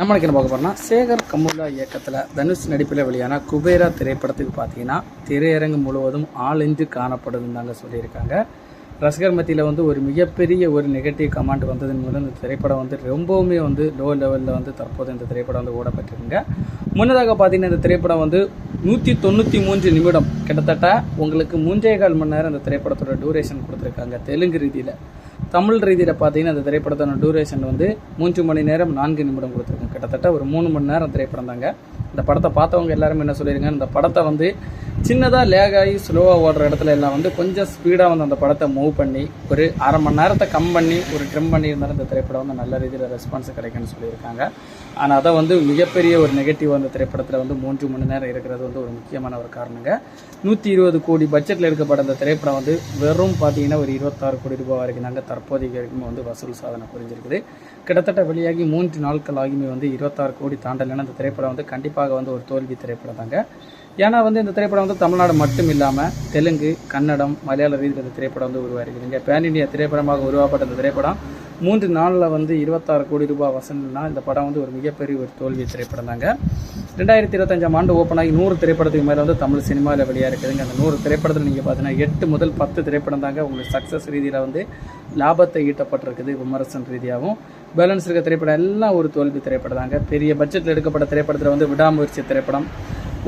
நம்மளுக்கு என்ன பார்க்க போறோம்னா சேகர் கமுலா இயக்கத்தில் தனுஷ் நடிப்பில் வெளியான குபேரா திரைப்படத்துக்கு பார்த்தீங்கன்னா திரையரங்கு முழுவதும் ஆளிஞ்சு காணப்படுதுன்னு தாங்க சொல்லியிருக்காங்க. ரசிகர் மத்தியில் வந்து ஒரு மிகப்பெரிய ஒரு நெகட்டிவ் கமெண்ட் வந்ததன் மூலம் இந்த திரைப்படம் வந்து ரொம்பவுமே வந்து லோ லெவலில் வந்து தற்போது இந்த திரைப்படம் வந்து ஓடப்பட்டிருக்குங்க. முன்னதாக பார்த்தீங்கன்னா இந்த திரைப்படம் வந்து நூற்றி தொண்ணூற்றி மூன்று நிமிடம். கிட்டத்தட்ட உங்களுக்கு மூன்றே கால் மணி நேரம் இந்த திரைப்படத்தோட டூரேஷன் கொடுத்துருக்காங்க தெலுங்கு ரீதியில். தமிழ் ரீதியில் பார்த்தீங்கன்னா அந்த திரைப்படத்தோட டூரேஷன் வந்து மூன்று மணி நேரம் நான்கு நிமிடம் கொடுத்துருக்கோம். கிட்டத்தட்ட ஒரு மூணு மணி நேரம் திரைப்படம் தாங்க. இந்த படத்தை பார்த்தவங்க எல்லாருமே என்ன சொல்லியிருக்காங்க இந்த படத்தை வந்து சின்னதாக லேக் ஆகி ஸ்லோவாக ஓடுற இடத்துல எல்லாம் வந்து கொஞ்சம் ஸ்பீடாக வந்து அந்த படத்தை மூவ் பண்ணி ஒரு அரை மணி நேரத்தை கம் பண்ணி ஒரு ட்ரிம் பண்ணியிருந்தாலும் இந்த திரைப்படம் வந்து நல்ல ரீதியில் ரெஸ்பான்ஸ் கிடைக்கும்னு சொல்லியிருக்காங்க. ஆனால் அதை வந்து மிகப்பெரிய ஒரு நெகட்டிவ் அந்த திரைப்படத்தில் வந்து மூன்று மணி நேரம் இருக்கிறது வந்து ஒரு முக்கியமான ஒரு காரணங்க. நூற்றி இருபது கோடி பட்ஜெட்டில் எடுக்கப்பட்ட அந்த திரைப்படம் வந்து வெறும் பார்த்தீங்கன்னா ஒரு இருபத்தாறு கோடி ரூபாய் வரைக்கும் நாங்கள் தற்போதைக்கு வரைக்கும் வந்து வசூல் சாதனை புரிஞ்சிருக்குது. கிட்டத்தட்ட வெளியாகி மூன்று நாட்கள் ஆகியுமே வந்து இருபத்தாறு கோடி தாண்டலைன்னா அந்த திரைப்படம் வந்து கண்டிப்பாக வந்து ஒரு தோல்வி திரைப்படம் தாங்க ஏன்னா வந்து இந்த திரைப்படம் வந்து தமிழ்நாடு மட்டும் இல்லாமல் தெலுங்கு கன்னடம் மலையாள ரீதியில் இந்த திரைப்படம் வந்து உருவாயிருக்குதுங்க பேன் இண்டியா திரைப்படமாக உருவாக்கப்பட்ட இந்த திரைப்படம் மூன்று நாளில் வந்து இருபத்தாறு கோடி ரூபாய் வசூல்னா இந்த படம் வந்து ஒரு மிகப்பெரிய ஒரு தோல்வி திரைப்படம் தாங்க. ரெண்டாயிரத்தி இருபத்தஞ்சாம் ஆண்டு ஓப்பன் ஆகி நூறு திரைப்படத்துக்கு மேலே வந்து தமிழ் சினிமாவில் வெளியாக இருக்குதுங்க அந்த நூறு திரைப்படத்தில் நீங்கள் பார்த்தீங்கன்னா எட்டு முதல் பத்து திரைப்படம் தாங்க உங்களுக்கு சக்ஸஸ் ரீதியில் வந்து லாபத்தை ஈட்டப்பட்டிருக்குது விமர்சன ரீதியாகவும். பேலன்ஸ் இருக்க திரைப்படம் எல்லாம் ஒரு தோல்வி திரைப்படம் தாங்க. பெரிய பட்ஜெட்டில் எடுக்கப்பட்ட திரைப்படத்தில் வந்து விடாமுயற்சி திரைப்படம்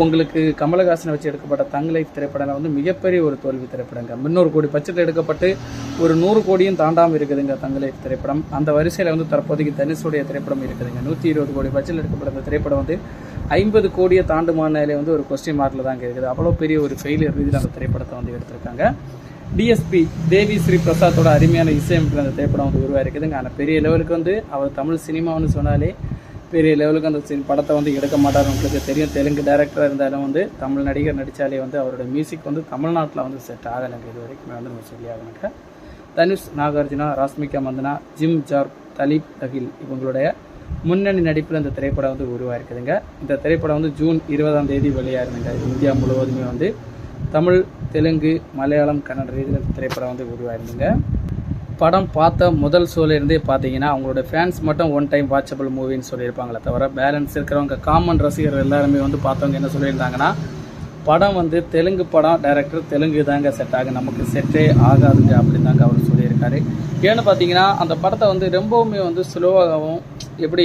உங்களுக்கு கமலஹாசனை வச்சு எடுக்கப்பட்ட தங் லைஃப் திரைப்படம் வந்து மிகப்பெரிய ஒரு தோல்வி திரைப்படங்க. முன்னூறு கோடி பட்ஜெட்டில் எடுக்கப்பட்டு ஒரு நூறு கோடியும் தாண்டாமல் இருக்குதுங்க தங் லைஃப் திரைப்படம். அந்த வரிசையில் வந்து தற்போதைக்கு தனுஷுடைய திரைப்படம் இருக்குதுங்க. நூற்றி இருபது கோடி பட்ஜெட்டில் எடுக்கப்பட்ட அந்த திரைப்படம் வந்து ஐம்பது கோடியை தாண்டுமானாலே வந்து ஒரு கொஸ்டின் மார்க்கில் தாங்க இருக்குது. அவ்வளோ பெரிய ஒரு ஃபெயிலியர் ரீதியில் அந்த திரைப்படத்தை வந்து எடுத்திருக்காங்க. டிஎஸ்பி தேவி ஸ்ரீ பிரசாத்தோட அருமையான இசையமைப்பில் அந்த திரைப்படம் வந்து உருவாயிருக்குதுங்க. ஆனால் பெரிய லெவலுக்கு வந்து அவர் தமிழ் சினிமான்னு சொன்னாலே பெரிய லெவலுக்கு அந்த படத்தை வந்து எடுக்க மாட்டார். உங்களுக்கு தெரியும் தெலுங்கு டேரக்டராக இருந்தாலும் வந்து தமிழ் நடிகர் நடித்தாலே வந்து அவரோட மியூசிக் வந்து தமிழ்நாட்டில் வந்து செட் ஆகலைங்க இது வரைக்கும் வந்து நம்ம சொல்லி ஆகணுங்க தனுஷ் நாகார்ஜுனா ராஸ்மிகா மந்தனா ஜிம் ஜார் தலீப் தகில் இவங்களுடைய முன்னணி நடிப்பில் இந்த திரைப்படம் வந்து உருவாயிருக்குதுங்க. இந்த திரைப்படம் வந்து ஜூன் இருபதாம் தேதி வெளியாயிருந்துங்க இந்தியா முழுவதுமே வந்து தமிழ் தெலுங்கு மலையாளம் கன்னட ரீதியில் இந்த திரைப்படம் வந்து உருவாயிருந்துங்க. படம் பார்த்த முதல் ஷோலேருந்தே பார்த்தீங்கன்னா அவங்களோட ஃபேன்ஸ் மட்டும் ஒன் டைம் வாட்சபிள் மூவின்னு சொல்லியிருப்பாங்களே தவிர பேலன்ஸ் இருக்கிறவங்க காமன் ரசிகர் எல்லாருமே வந்து பார்த்தவங்க என்ன சொல்லியிருந்தாங்கன்னா படம் வந்து தெலுங்கு படம் டைரக்டர் தெலுங்கு தாங்க செட் ஆகும் நமக்கு செட்டே ஆகாதுங்க அப்படின்னு தாங்க அவர் சொல்லியிருக்காரு. ஏன்னு பார்த்தீங்கன்னா அந்த படத்தை வந்து ரொம்பவுமே வந்து ஸ்லோவாகவும் எப்படி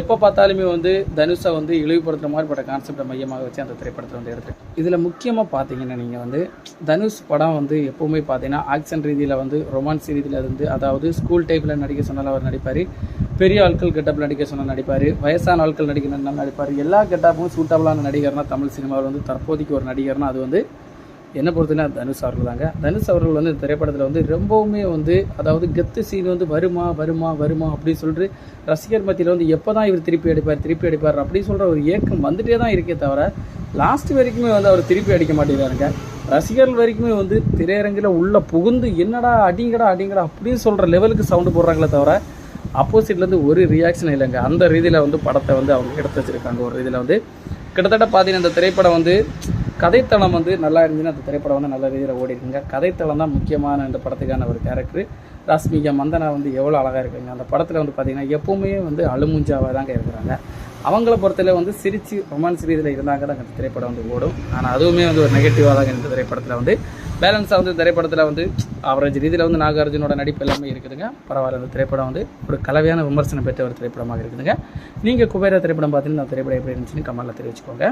எப்போ பார்த்தாலுமே வந்து தனுஷை வந்து இழிவுபடுத்துகிற மாதிரி பட்ட கான்செப்டை மையமாக வச்சு அந்த திரைப்படத்தை வந்து எடுத்து இதில் முக்கியமாக பார்த்தீங்கன்னா நீங்கள் வந்து தனுஷ் படம் வந்து எப்போவுமே பார்த்தீங்கன்னா ஆக்ஷன் ரீதியில் வந்து ரொமான்ஸ் ரீதியில் இருந்து அதாவது ஸ்கூல் டைப்பில் நடிக்க சொன்னாலும் அவர் நடிப்பார். பெரிய ஆட்கள் கெட்டப்பில் நடிக்க சொன்னால் நடிப்பார். வயசான ஆட்கள் நடிக்கணும்னா நடிப்பார். எல்லா கெட்டப்பும் சூட்டபிளான நடிகர்னா தமிழ் சினிமாவில் வந்து தற்போதைக்கு ஒரு நடிகர்னால் அது வந்து என்ன பொறுத்தனா தனுஷ் அவர்கள் தாங்க. தனுஷ் அவர்கள் வந்து திரைப்படத்தில் வந்து ரொம்பவுமே வந்து அதாவது கெத்து சீன் வந்து வருமா வருமா வருமா அப்படின்னு சொல்லிட்டு ரசிகர் மத்தியில் வந்து எப்போ தான் இவர் திருப்பி அடிப்பார் திருப்பி அடிப்பார் அப்படின்னு சொல்கிற ஒரு ஏக்கம் வந்துட்டே தான் இருக்கே தவிர லாஸ்ட் வரைக்குமே வந்து அவர் திருப்பி அடிக்க மாட்டேங்கிறாருங்க. ரசிகர்கள் வரைக்குமே வந்து திரையரங்கில் உள்ளே புகுந்து என்னடா அடிங்கடா அடிங்கடா அப்படின்னு சொல்கிற லெவலுக்கு சவுண்டு போடுறாங்களே தவிர ஆப்போசிட்லேருந்து ஒரு ரியாக்ஷன் இல்லைங்க. அந்த ரீதியில் வந்து படத்தை வந்து அவங்க எடுத்து வச்சிருக்காங்க. ஒரு ரீதியில் வந்து கிட்டத்தட்ட பார்த்தீங்கன்னா இந்த திரைப்படம் வந்து கதைத்தளம் வந்து நல்லா இருந்துச்சுன்னா அந்த திரைப்படம் வந்து நல்ல ரீதியில் ஓடி இருக்குங்க கதைத்தளம் தான் முக்கியமான இந்த படத்துக்கான ஒரு கேரக்டர் ராஸ்மிகா மந்தனா வந்து எவ்வளோ அழகாக இருக்குங்க. அந்த படத்தில் வந்து பார்த்தீங்கன்னா எப்போவுமே வந்து அழுமுஞ்சாவாக தாங்க இருக்கிறாங்க. அவங்கள பொறுத்தல வந்து சிரிச்சு ரொமான்ஸ் ரீதியில் இருந்தாங்க தான் அந்த திரைப்படம் வந்து ஓடும். ஆனால் அதுவுமே வந்து ஒரு நெகட்டிவாக தாங்க இந்த திரைப்படத்தில் வந்து பேலன்ஸாக வந்து திரைப்படத்தில் வந்து அவரேஜ் ரீதியில் வந்து நாகார்ஜுனோட நடிப்பு எல்லாமே இருக்குதுங்க. பரவாயில்ல அந்த திரைப்படம் வந்து ஒரு கலவையான விமர்சனம் பெற்ற ஒரு திரைப்படமாக இருக்குதுங்க. நீங்கள் குபேரா திரைப்படம் பார்த்தீங்கன்னா அந்த திரைப்படம் எப்படி இருந்துச்சுன்னு கமலில் தெரிவிச்சுக்கோங்க.